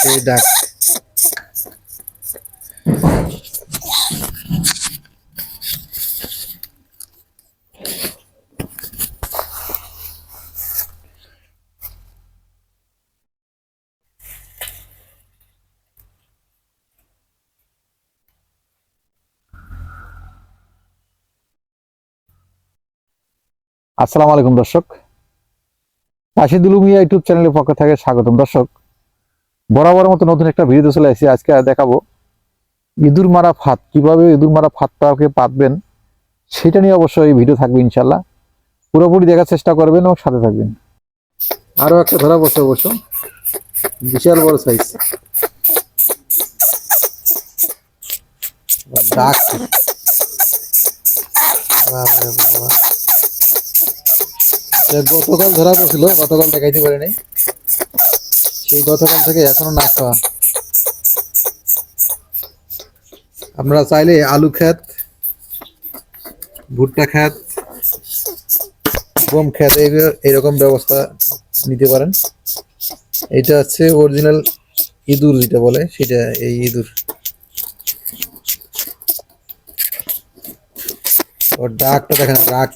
সেই ডাক আসসালামু আলাইকুম দর্শক। রাশিদুল মিয়া ইউটিউব চ্যানেলের পক্ষ থেকে স্বাগতম। দর্শক বরাবর মতো নতুন একটা ভিডিও চলে আসছি, আজকে দেখাবো। ইঁদুর মারা ফাঁদ, কীভাবে ইঁদুর মারা ফাঁদটাকে পাতবেন, সেটা নিয়ে অবশ্যই ভিডিও থাকবে ইনশাল্লাহ পুরোপুরি দেখার চেষ্টা করবেন এবং সাথে থাকবেন। আরও একটা ধরা বসে অবশ্য বিশাল বড় সাইজ ডাক গতকাল ধরা পড়ছিল গতকাল দেখাইতে পারে নাই সেই গতকাল থেকে এখনও না খাওয়া আপনারা চাইলে আলু খ্যাত ভুট্টা খ্যাত গম এই- এরকম ব্যবস্থা নিতে পারেন। এটা হচ্ছে অরিজিনাল ইঁদুর যেটা বলে, সেটা এই ইঁদুর। ওর ডাকটা দেখেন, ডাক।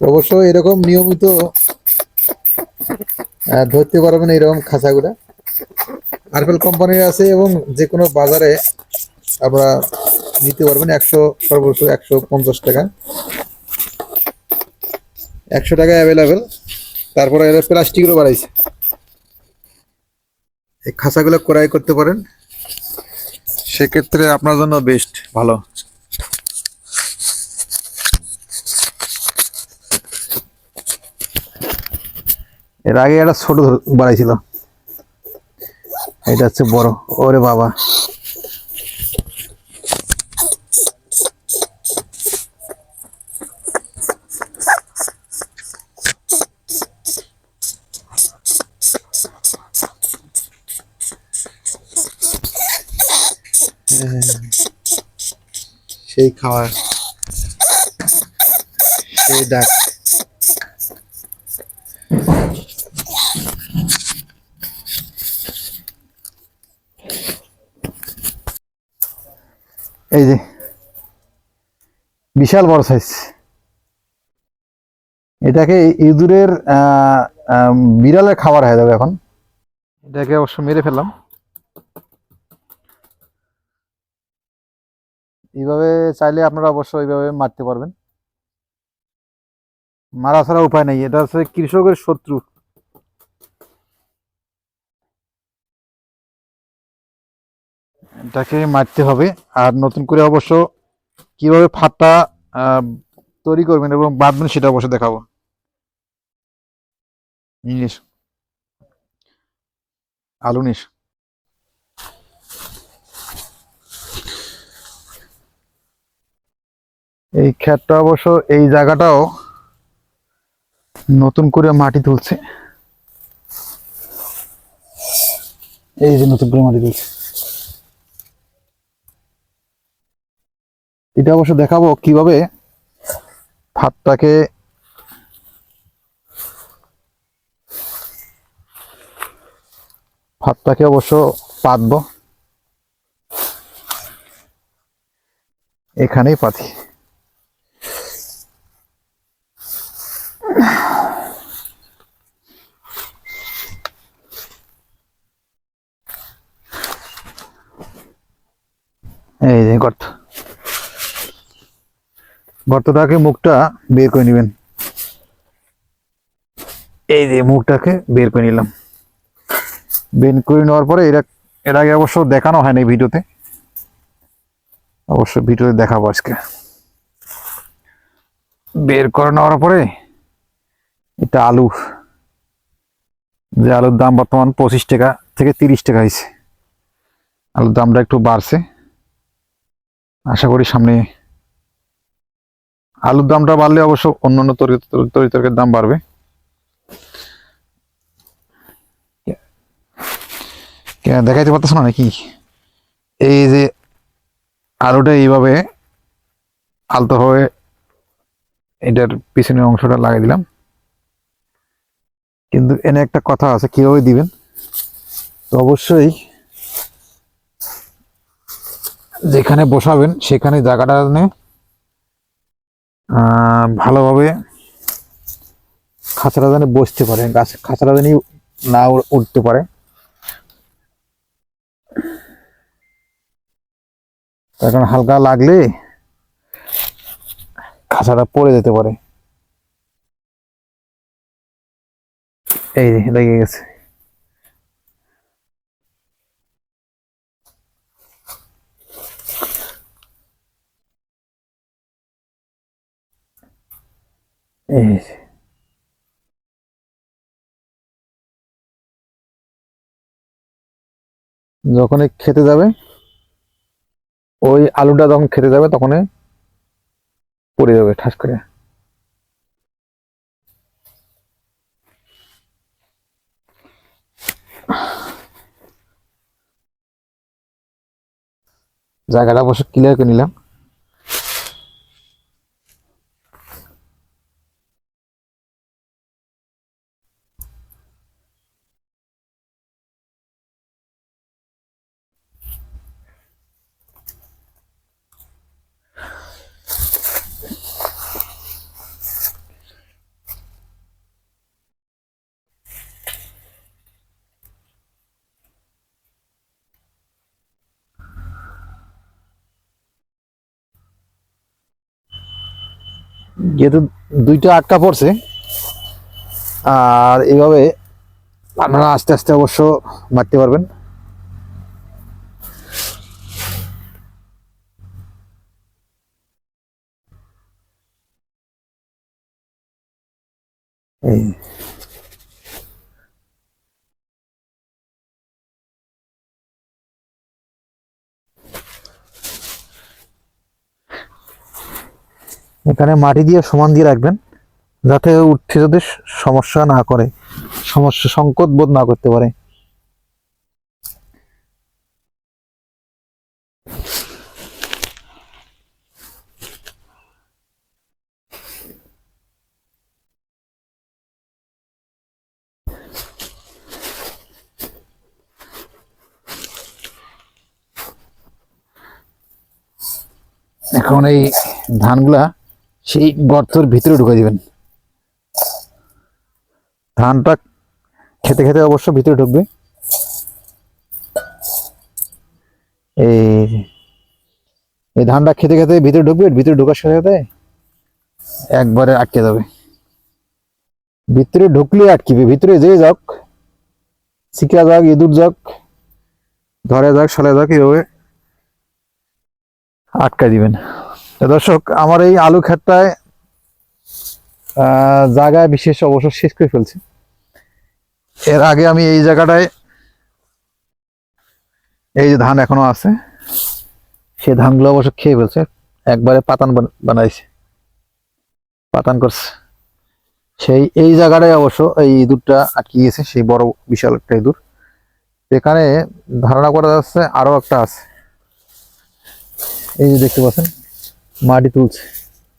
অবশ্য এরকম নিয়মিত ধরতে পারবেন এরকম খাঁচাগুলা। আরফেল কোম্পানির আছে এবং যে কোনো বাজারে আপনারা নিতে পারবেন একশো সর্বোচ্চ একশো পঞ্চাশ টাকা। একশো টাকা অ্যাভেলেবেল তারপরে এরা প্লাস্টিকেরও বাড়াইছে এই খাঁচাগুলো ক্রয় করতে পারেন। সেক্ষেত্রে আপনার জন্য বেস্ট ভালো। এর আগে একটা ছোট বাড়াইছিল এটা হচ্ছে বড়। ওরে বাবা। সেই খাওয়া সেই ডাক। এই যে, বিশাল বড় সাইজ এটাকে ইঁদুরের বিড়ালের খাবার হয়ে যাবে এখন। এটাকে অবশ্য মেরে ফেললাম। এইভাবে চাইলে আপনারা অবশ্য এইভাবে মারতে পারবেন। মারা ছাড়া উপায় নেই। এটা হচ্ছে কৃষকের শত্রু। এটাকে মারতে হবে। আর নতুন করে অবশ্য কীভাবে ফাটটা তৈরি করবেন এবং বাঁধবেন সেটা অবশ্য দেখাবো। ইংলিশ আলু নিস। এই ক্ষেতটা অবশ্য, এই জায়গাটাও নতুন করে মাটি তুলছে। এই যে নতুন করে মাটি তুলছে। এটা অবশ্য দেখাবো কীভাবে ভাতটাকে ভাতটাকে অবশ্য পাতব। এখানেই পাতি এই যে গর্ত গর্তটাকে মুখটা বের করে নেবেন। এই যে মুখটাকে বের করে নিলাম। বের করে নেওয়ার পরে এরা, এর আগে অবশ্য দেখানো হয়নি ভিডিওতে। অবশ্য ভিডিওতে দেখাবো আজকে। বের করে নেওয়ার পরে এটা আলু। যে আলুর দাম বর্তমান পঁচিশ টাকা থেকে তিরিশ টাকা হয়েছে। আলুর দামটা একটু বাড়ছে। আশা করি সামনে আলুর দামটা বাড়লে অবশ্য অন্য তরি তরি তরকারির দাম বাড়বে। দেখাইতে পারতেছ না নাকি? এই যে আলুটা এইভাবে আলতো হয়ে এটার পিছনের অংশটা লাগিয়ে দিলাম। কিন্তু এনে একটা কথা আছে, কীভাবে দিবেন? তো অবশ্যই যেখানে বসাবেন সেখানে জায়গাটা নিয়ে ভালোভাবে খাঁচাটা যেন বসতে পারে, গাছ খাঁচাটা যেন না উঠতে পারে। কারণ হালকা লাগলে খাঁচাটা পড়ে যেতে পারে। এই লেগে গেছে। এই যে। যখনই খেতে যাবে, ওই আলুটা যখন খেতে যাবে, তখনই পড়ে যাবে ঠাস করে জায়গাটা অবশ্য ক্লিয়ার করে নিলাম যেহেতু দুইটা আটকা পড়ছে আর এইভাবে আপনারা আস্তে আস্তে অবশ্য মারতে পারবেন। এই এখানে মাটি দিয়ে সমান দিয়ে রাখবেন, যাতে উঠতে স- সমস্যা না করে, সমস্যা সংকট বোধ না করতে পারে। এখন এই ধানগুলা সেই গর্তের ভিতরে ঢুকে দিবেন। ধানটা খেতে খেতে অবশ্য ভিতরে ঢুকবে। এই এই ধানটা খেতে খেতে ভিতরে ঢুকবে, ভিতরে ঢোকার সাথে সাথে একবারে আটকে যাবে। ভিতরে ঢুকলে আটকিবে, ভিতরে যে যাক শিকা যাক, ইঁদুর যাক, ধরে যাক সলে যাক, এইভাবে আটকায় দিবেন। দর্শক, আমার এই আলু ক্ষেতটায় জায়গায় বিশেষ অবশ্য শেষ করে ফেলছি। এর আগে আমি এই জায়গাটায়, এই যে ধান এখনও আছে, সে ধানগুলো অবশ্য খেয়ে ফেলছে। একবারে পাতান বান- বানাইছে। পাতান করছে। সেই, এই জায়গাটায় অবশ্য এই ইঁদুরটা আটকে গেছে সেই বড় বিশাল একটা ইঁদুর। এখানে ধারণা করা যাচ্ছে আরও একটা আছে। এই যে দেখতে পাচ্ছেন মাটি তুলছে,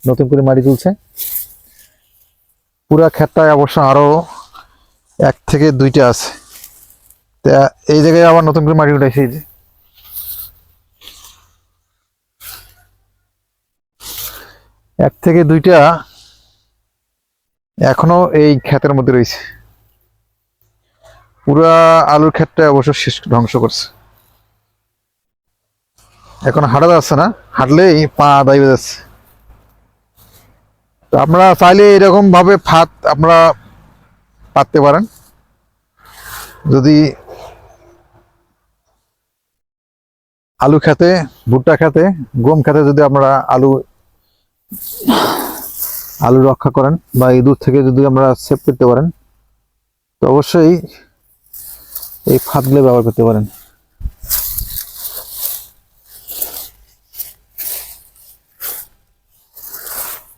নতুন করে মাটি তুলছে। পুরা ক্ষেতটায় অবশ্য আরও এক থেকে দুইটা আছে। তা এই জায়গায় আবার নতুন করে মাটি উঠাইছে এই যে। এক থেকে দুইটা এখনও এই ক্ষেতের মধ্যে রয়েছে। পুরা আলুর ক্ষেতটা অবশ্য শেষ ধ্বংস করছে। এখন হাঁটা যাচ্ছে না, হাঁটলেই পা দাইবে যাচ্ছে। তো আপনারা চাইলে এরকম ভাবে ফাঁদ আপনারা পাততে পারেন। যদি আলু খেতে, ভুট্টা খেতে, গম খেতে যদি আমরা আলু আলু রক্ষা করেন বা ইঁদুর থেকে যদি আমরা সেভ করতে পারেন, তো অবশ্যই এই ফাঁদগুলো ব্যবহার করতে পারেন।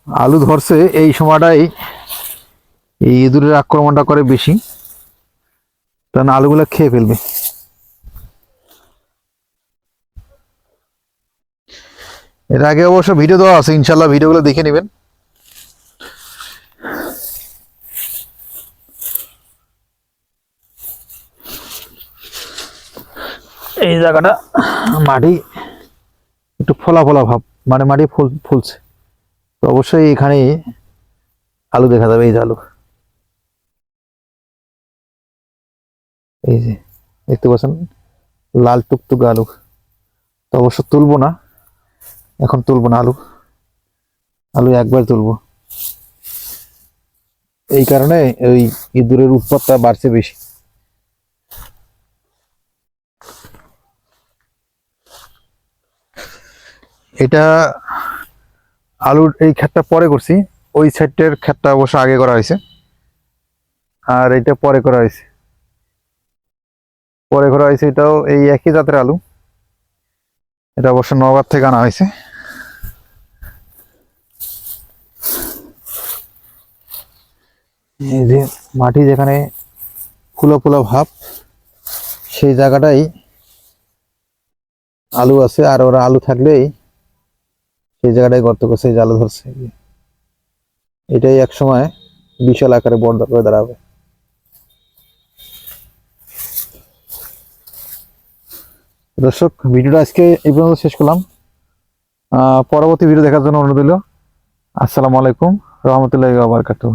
আলু ধরছে, এই সময়টাই এই ইঁদুরের আক্রমণটা করে বেশি। কারণ আলুগুলো খেয়ে ফেলবে। এর আগে অবশ্য ভিডিও দেওয়া আছে ইনশাল্লাহ ভিডিওগুলো দেখে নেবেন। এই জায়গাটা মাটি একটু ফোলা ফোলা ভাব মানে মাটি ফুল ফুলছে তো অবশ্যই এখানে আলু দেখা যাবে, এই যে আলু। এই যে, দেখতে পাচ্ছেন? লাল টুকটুক আলু। তো অবশ্য তুলবো না। এখন তুলবো না আলু। আলু একবার তুলবো। এই কারণে ওই ইঁদুরের উৎপাতটা বাড়ছে বেশি। এটা আলুর এই ক্ষেতটা পরে করছি, ওই সাইডটার ক্ষেতটা অবশ্য আগে করা হয়েছে। আর এটা পরে করা হয়েছে। পরে করা হয়েছে এটাও এই একই জাতের আলু। এটা অবশ্য নগার থেকে আনা হয়েছে। এই যে মাটি যেখানে ফুলো ফুলো ভাব, সেই জায়গাটাই আলু আছে। আর ওরা আলু থাকলেই সেই জায়গাটাই গর্ত করছে এই জালে ধরছে। এটাই এক সময় বিশাল আকারে বড় করে দাঁড়াবে। দর্শক, ভিডিওটা আজকে এই পর্যন্ত শেষ করলাম। পরবর্তী ভিডিও দেখার জন্য অনুরোধ রইল। আসসালামু আলাইকুম, রহমতুল্লাহ বারকাতুহ।